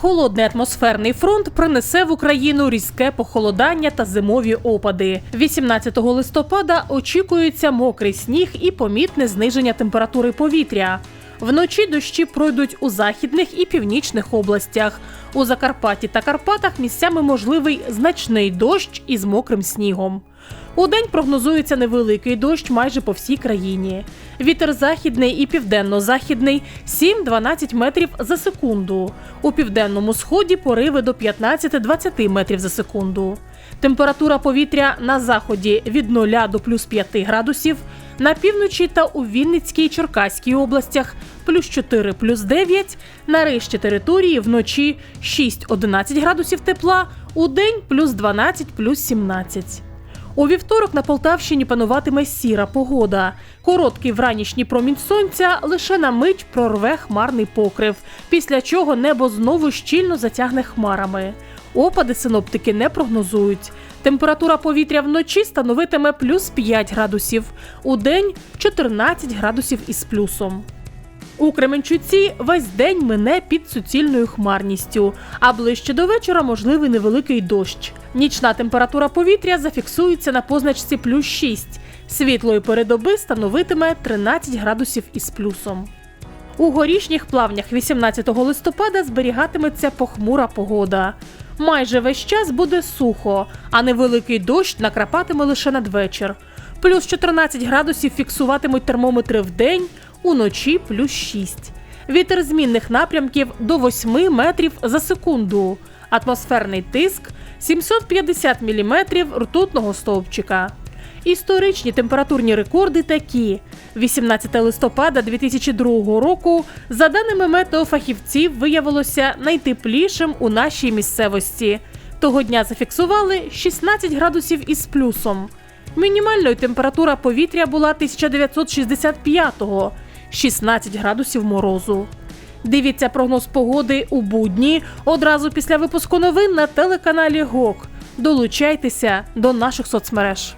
Холодний атмосферний фронт принесе в Україну різке похолодання та зимові опади. 18 листопада очікується мокрий сніг і помітне зниження температури повітря. Вночі дощі пройдуть у західних і північних областях. У Закарпатті та Карпатах місцями можливий значний дощ із мокрим снігом. У день прогнозується невеликий дощ майже по всій країні. Вітер західний і південно-західний 7-12 метрів за секунду. У південному сході пориви до 15-20 метрів за секунду. Температура повітря на заході від 0 до плюс 5 градусів, на півночі та у Вінницькій Черкаській областях плюс 4 плюс 9, на решті території вночі 6-11 градусів тепла, у день плюс 12 плюс 17. У вівторок на Полтавщині пануватиме сіра погода. Короткий вранішній промінь сонця лише на мить прорве хмарний покрив, після чого небо знову щільно затягне хмарами. Опади синоптики не прогнозують. Температура повітря вночі становитиме плюс 5 градусів, у день 14 градусів із плюсом. У Кременчуці весь день мине під суцільною хмарністю, а ближче до вечора можливий невеликий дощ. Нічна температура повітря зафіксується на позначці плюс 6. Світлої передоби становитиме 13 градусів із плюсом. У горішніх плавнях 18 листопада зберігатиметься похмура погода. Майже весь час буде сухо, а невеликий дощ накрапатиме лише надвечір. Плюс 14 градусів фіксуватимуть термометри в день, уночі плюс 6. Вітер змінних напрямків до 8 метрів за секунду. Атмосферний тиск 750 міліметрів ртутного стовпчика. Історичні температурні рекорди такі: 18 листопада 2002 року, за даними метеофахівців, виявилося найтеплішим у нашій місцевості. Того дня зафіксували 16 градусів із плюсом. Мінімальною температура повітря була 1965-го – 16 градусів морозу. Дивіться прогноз погоди у будні одразу після випуску новин на телеканалі ГОК. Долучайтеся до наших соцмереж.